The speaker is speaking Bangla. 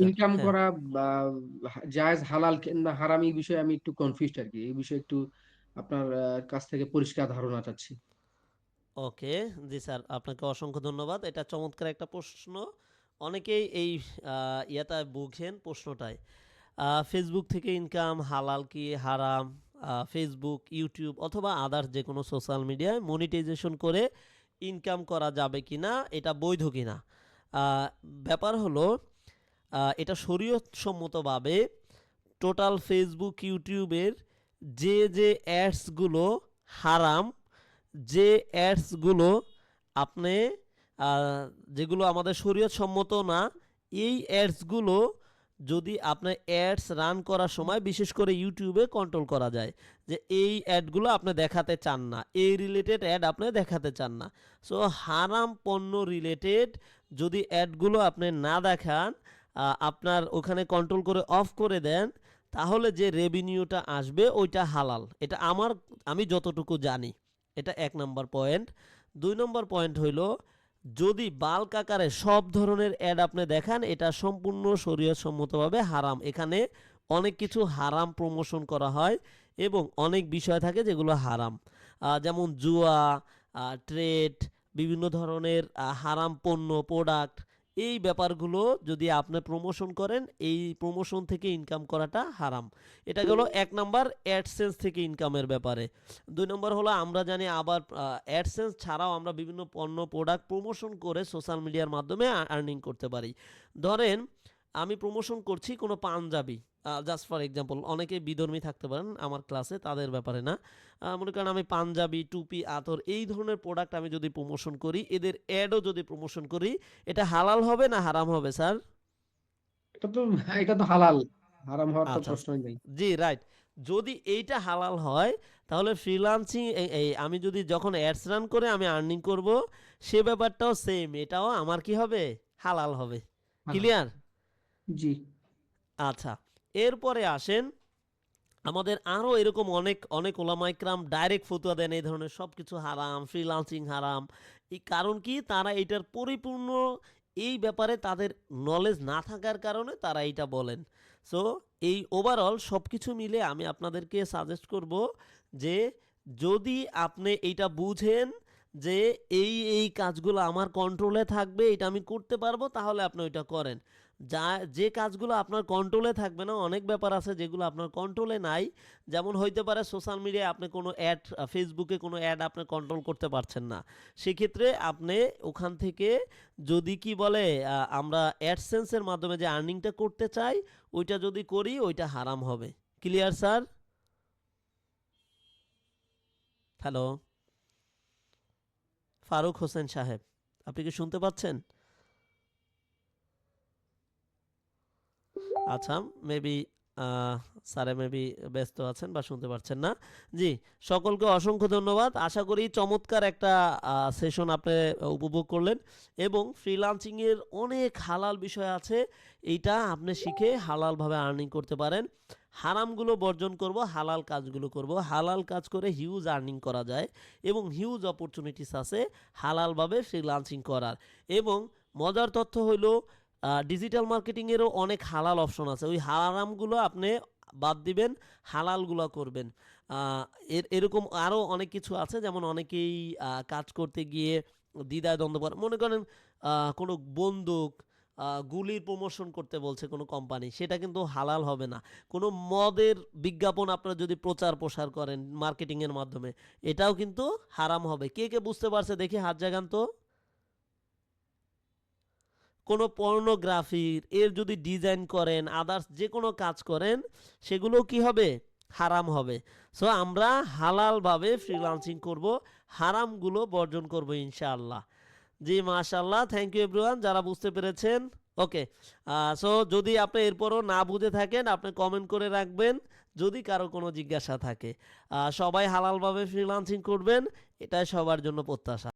স্যার। ইনকাম হ্যাঁ। করা বা জায়েজ হালাল কিংবা হারাম এই বিষয়ে আমি একটু কনফিউজড আরকি। এই বিষয়ে একটু আপনার কাছ থেকে পরিষ্কার ধারণা চাচ্ছি। ওকে। জি স্যার, আপনাকে অসংখ্য ধন্যবাদ। এটা চমৎকার একটা প্রশ্ন। অনেকেই এই আ ইয়াটায় ভুগেন প্রশ্নটায়। Facebook থেকে ইনকাম হালাল কি হারাম? Facebook, YouTube অথবা আদার্স যেকোনো সোশ্যাল মিডিয়ায় মনিটাইজেশন করে ইনকাম করা যাবে কিনা? এটা বৈধ কিনা? আ ব্যাপার হলো এটা শরীয়তসম্মতভাবে টোটাল ফেসবুক ইউটিউবের যে, যে অ্যাডসগুলো হারাম, যে অ্যাডসগুলো আপনি যেগুলো আমাদের শরীয়তসম্মত না, এই অ্যাডসগুলো যদি আপনার অ্যাডস রান করার সময় বিশেষ করে ইউটিউবে কন্ট্রোল করা যায়। যে এই অ্যাডগুলো আপনি দেখাতে চান না। এই রিলেটেড অ্যাড আপনি দেখাতে চান না। সো হারাম পণ্য রিলেটেড যদি অ্যাডগুলো আপনি না দেখান, আপনার ওখানে কন্ট্রোল করে অফ করে দেন, তাহলে যে রেভিনিউটা আসবে ওইটা হালাল। এটা আমার আমি যতটুকু জানি। এটা এক নম্বর পয়েন্ট। দুই নম্বর পয়েন্ট হইল যদি বাল্ক আকারে সব ধরনের অ্যাড আপনি দেখান, এটা সম্পূর্ণ শরীয়তসম্মতভাবে হারাম। এখানে অনেক কিছু হারাম প্রমোশন করা হয় এবং অনেক বিষয় থাকে যেগুলো হারাম। যেমন জুয়া, ট্রেড, বিভিন্ন ধরনের হারাম পণ্য, প্রোডাক্ট এই ব্যাপারগুলো যদি আপনি প্রমোশন করেন, এই প্রমোশন থেকে ইনকাম করাটা হারাম। এটা গেল ১ নাম্বার অ্যাডসেন্স থেকে ইনকামের ব্যাপারে। দুই নম্বর হলো আমরা জানি আবার অ্যাডসেন্স ছাড়াও আমরা বিভিন্ন পণ্য, প্রোডাক্ট প্রমোশন করে সোশ্যাল মিডিয়ার মাধ্যমে আর্নিং করতে পারি। ধরেন আমি প্রমোশন করছি কোনো পাঞ্জাবি। জাস্ট ফর এক্সাম্পল অনেকেই বিধর্মী থাকতে পারেন আমার ক্লাসে, তাদের ব্যাপারে না। মনে করেন আমি পাঞ্জাবি, টুপি, আতর এই ধরনের প্রোডাক্ট আমি যদি প্রমোশন করি, এদের অ্যাডও যদি প্রমোশন করি, এটা হালাল হবে না হারাম হবে স্যার? এটা তো এটা তো হালাল। হারাম হওয়ার তো আচ্ছা। প্রশ্নই নেই। জি, রাইট। যদি এইটা হালাল হয়, তাহলে ফ্রিল্যান্সিং এই আমি যদি যখন অ্যাডস রান করে আমি আর্নিং করব, সে ব্যাপারটাও সেম। এটাও আমার কি হবে? হালাল হবে। ক্লিয়ার? জি। আচ্ছা। এরপরে আসেন, আমাদের আরও এরকম অনেক, অনেক ওলামা ইকরাম ডাইরেক্ট ফতোয়া দেন এই ধরনের সবকিছু হারাম, ফ্রিল্যান্সিং হারাম। এই কারণ কি? তারা এটার পরিপূর্ণ এই ব্যাপারে তাদের নলেজ না থাকার কারণে তারা এটা বলেন। সো এই ওভারঅল সবকিছু মিলে আমি আপনাদেরকে সাজেস্ট করব যে যদি আপনি এইটা বুঝেন যে এই, এই কাজগুলো আমার কন্ট্রোলে থাকবে, এটা আমি করতে পারব, তাহলে আপনি ওইটা করেন। যা যে কাজগুলো আপনার কন্ট্রোলে থাকবে না, অনেক ব্যাপার আছে যেগুলো আপনার কন্ট্রোলে নাই। যেমন হইতে পারে সোশ্যাল মিডিয়ায় আপনি কোনো অ্যাড ফেসবুকে কোনো অ্যাড আপনি কন্ট্রোল করতে পারছেন না। সেক্ষেত্রে আপনি ওখান থেকে যদি কি বলে আমরা অ্যাডসেন্স এর মাধ্যমে যে আর্নিংটা করতে চাই, ওইটা যদি করি ওইটা হারাম হবে। Clear sir? Hello? Farooq Hossain সাহেব, আপনি কি শুনতে পাচ্ছেন? আচ্ছা, মেবি স্যারে মেবি ব্যস্ত আছেন বা শুনতে পারছেন না। জি, সকলকে অসংখ্য ধন্যবাদ। আশা করি চমৎকার একটা সেশন আপনি উপভোগ করলেন এবং ফ্রিল্যান্সিং এর অনেক হালাল বিষয় আছে। এইটা আপনি শিখে হালালভাবে আর্নিং করতে পারেন। হারামগুলো বর্জন করব, হালাল কাজগুলো করব। হালাল কাজ করে হিউজ আর্নিং করা যায় এবং হিউজ অপরচুনিটিস আছে হালালভাবে ফ্রিল্যান্সিং করার। এবং মজার তথ্য হইল আ ডিজিটাল মার্কেটিংয়েরও অনেক হালাল অপশন আছে। ওই হারামগুলো আপনি বাদ দিবেন, হালালগুলো করবেন। এর এরকম আরও অনেক কিছু আছে যেমন অনেকেই কাজ করতে গিয়ে দ্বিধাদ্বন্দ্ব করে। মনে করেন কোনো বন্দুক, গুলির প্রমোশন করতে বলছে কোনো কোম্পানি, সেটা কিন্তু হালাল হবে না। কোনো মদের বিজ্ঞাপন আপনারা যদি প্রচার প্রসার করেন মার্কেটিংয়ের মাধ্যমে, এটাও কিন্তু হারাম হবে। কে, কে বুঝতে পারছে দেখি হাত জাগান তো? কোনো পর্নোগ্রাফির এর যদি ডিজাইন করেন, আদার্স যে কোনো কাজ করেন, সেগুলোও কি হবে? হারাম হবে। সো আমরা হালালভাবে ফ্রিল্যান্সিং করব, হারামগুলো বর্জন করব ইনশাআল্লাহ। জি, মাশাআল্লাহ। থ্যাংক ইউ এভরিওয়ান যারা বুঝতে পেরেছেন। ওকে। সো যদি আপনি এরপরও না বুঝে থাকেন, আপনি কমেন্ট করে রাখবেন যদি কারও কোনো জিজ্ঞাসা থাকে। সবাই হালালভাবে ফ্রিল্যান্সিং করবেন, এটাই সবার জন্য প্রত্যাশা।